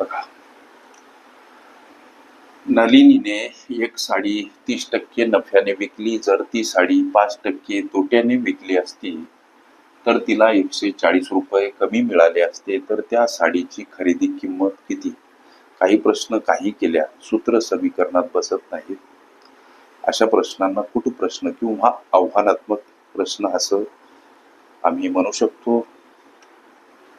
बघा. नलिनीने एक साडी तीस टक्के नफ्याने विकली. जर ती साडी पाच टक्के तोट्याने विकली असती तर तिला एकशे चाळीस रुपये कमी मिळाले असते. तर त्या साडीची खरेदी किंमत किती? काही प्रश्न काही केल्या सूत्र समीकरणात बसत नाहीत. अशा प्रश्नांना कुठ प्रश्न किंवा आव्हानात्मक प्रश्न असं आम्ही म्हणू शकतो?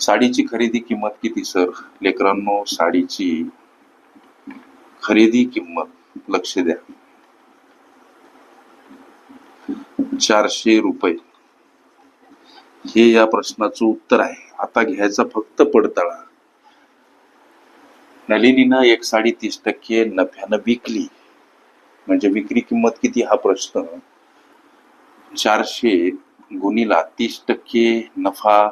साडीची खरेदी किंमत किती सर लेकरांनो साडीची खरेदी किंमत लक्ष द्या. चारशे रुपये. हे या प्रश्नाचं उत्तर आहे. आता घ्यायचा फक्त पडताळा. नलिनीनं एक साडी तीस टक्के नफ्यानं विकली. म्हणजे विक्री किंमत किती हा प्रश्न? चारशे गुणीला तीस टक्के नफा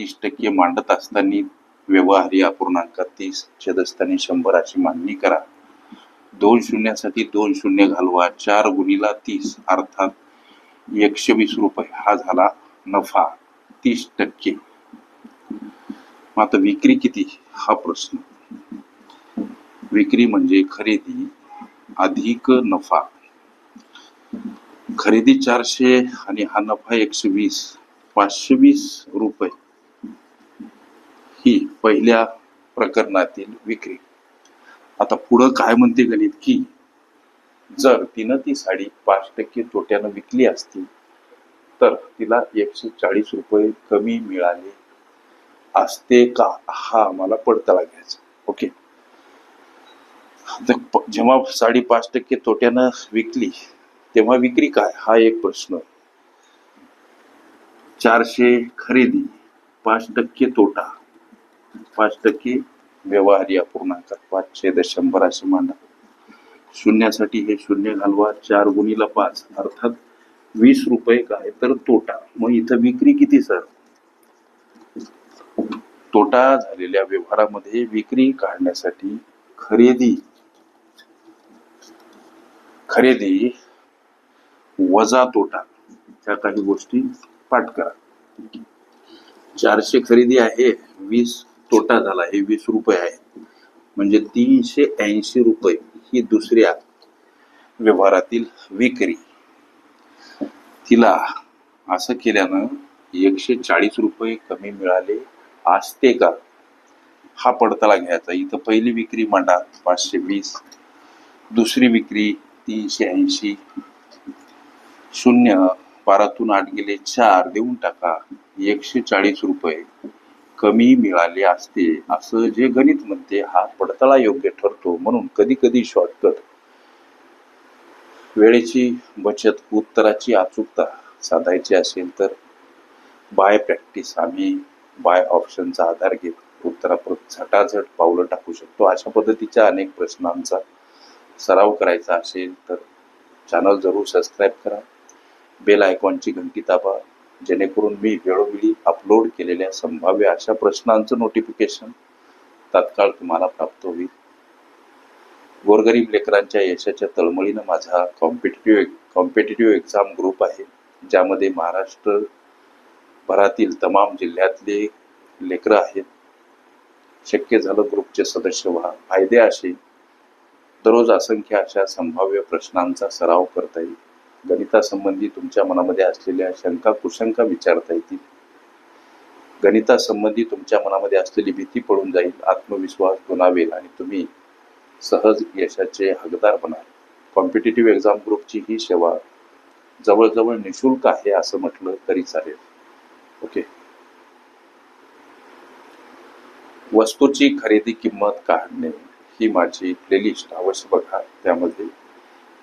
तीस टक्के मांडत असताना व्यवहारी अपूर्णांक तीस छेदस्थानी शंभर अशी मांडणी करा. दोन शून्यासाठी दोन शून्य घालवा. चार गुणीला तीस. अर्थात एकशे वीस रुपये हा झाला नफा. तीस टक्के. आता विक्री किती? हा प्रश्न. विक्री म्हणजे खरेदी अधिक नफा. खरेदी चारशे आणि हा नफा एकशे वीस पाचशे वीस रुपये. ही पहिल्या प्रकरणातील विक्री. आता पुढं काय म्हणते गणित की जर तिनं ती साडी पाच टक्के तोट्यानं विकली असती तर तिला एकशे चाळीस रुपये कमी मिळाले असते का? हा आम्हाला पडताळा घ्यायचा. ओके. जेव्हा साडी पाच टक्के तोट्यानं विकली तेव्हा विक्री काय? हा एक प्रश्न. चारशे खरेदी पाच टक्के तोटा. पाच टक्के व्यवहार या पूर्णांकात. पाचशे दशंभर असे मांडा. शून्यासाठी हे शून्य घालवा चार गुणीला पाच अर्थात वीस रुपये काय तर तोटा. मग इथं विक्री किती सर? तोटा झालेल्या व्यवहारामध्ये विक्री काढण्यासाठी खरेदी खरेदी वजा तोटा. त्या काही गोष्टी पाठ करा. चारशे खरेदी आहे वीस तोटा झाला हे वीस रुपये आहे म्हणजे तीनशे ऐंशी रुपये ही दुसऱ्या व्यवहारातील विक्री. तिला असं केल्यानं एकशे चाळीस रुपये कमी मिळाले. असते का? हा पडताळा घ्यायचा. इथं पहिली विक्री मांडा पाचशे वीस. दुसरी विक्री तीनशे ऐंशी. शून्य बारातून आठ गेले चार देऊन टाका. एकशे चाळीस रुपये. कमी मिळाले असते असं जे गणित म्हणते हा पडताळा योग्य ठरतो म्हणून कधी कधी शॉर्टकट वेळेची बचत उत्तराची अचूकता साधायची असेल तर बाय प्रॅक्टिस आम्ही बाय ऑप्शनचा आधार घेत उत्तरापर्यंत झटाझट पावलं टाकू शकतो. अशा पद्धतीच्या अनेक प्रश्नांचा सराव करायचा असेल तर चॅनल जरूर सबस्क्राईब करा. बेल आयकॉनची घंटी दाबा. जेणेकरून मी वेळोवेळी अपलोड केलेल्या संभाव्य अशा प्रश्नांचं नोटिफिकेशन तात्काळ तुम्हाला प्राप्त होईल. गोरगरीब लेकरांच्या यशाच्या तळमळीनं माझा कॉम्पिटेटिव्ह कॉम्पिटेटिव्ह एक्झाम ग्रुप आहे ज्यामध्ये महाराष्ट्र भरातील तमाम जिल्ह्यातले लेकरं आहेत. शक्य झालं ग्रुपचे सदस्य व्हा. फायदे असे दररोज असंख्य अशा संभाव्य प्रश्नांचा सराव करता येईल. गणितासंबंधी तुमच्या मनामध्ये असलेल्या शंका कुशंका विचारता येतील. गणितासंबंधी तुमच्या मनामध्ये असलेली भीती पडून जाईल आत्मविश्वास गुणावेल आणि तुम्ही सहज यशाचे हकदार बनाल. कॉम्पिटेटिव्ह एक्झाम ग्रुपची ही सेवा जवळजवळ निशुल्क आहे असं म्हटलं तरी चालेल. ओके वस्तूची खरेदी किंमत काढणे ही माझी प्लेलिस्ट अवश्य बघा त्यामध्ये.